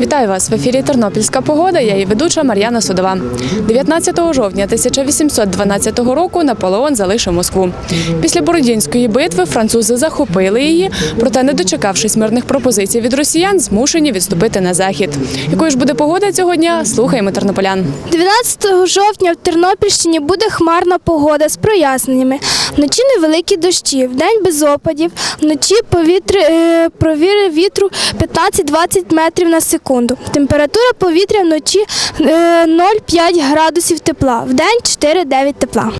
Вітаю вас в ефірі Тернопільська погода. Я її ведуча Мар'яна Судова. 19 жовтня 1812 року Наполеон залишив Москву. Після Бородінської битви французи захопили її, проте, не дочекавшись мирних пропозицій від росіян, змушені відступити на захід. Якою ж буде погода цього дня? Слухаємо тернополян. 19 жовтня в Тернопільщині буде хмарна погода з проясненнями. Вночі невеликі дощі, вдень без опадів, вночі повітря, е, провіри вітру 15-20 метрів на секунду. Температура повітря вночі е, 0,5 градусів тепла, вдень 4-9 тепла.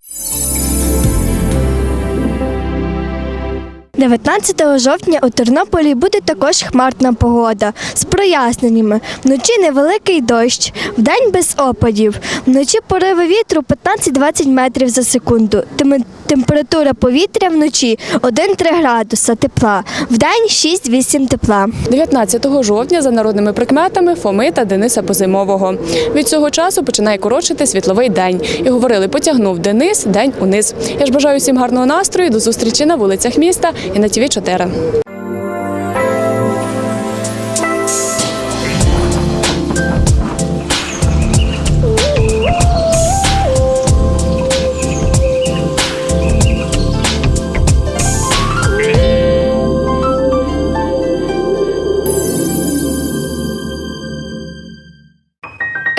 19 жовтня у Тернополі буде також хмарна погода з проясненнями. Вночі невеликий дощ, вдень без опадів. Вночі пориви вітру 15-20 метрів за секунду. Тем- Температура повітря вночі 1-3 градуса тепла, вдень 6-8 тепла. 19 жовтня за народними прикметами Фоми та Дениса Позимового. Від цього часу починає коротшити світловий день. І говорили, потягнув Денис день униз. Я ж бажаю всім гарного настрою. До зустрічі на вулицях міста і на ТВ 4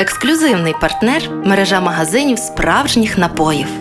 Ексклюзивний партнер мережа магазинів справжніх напоїв.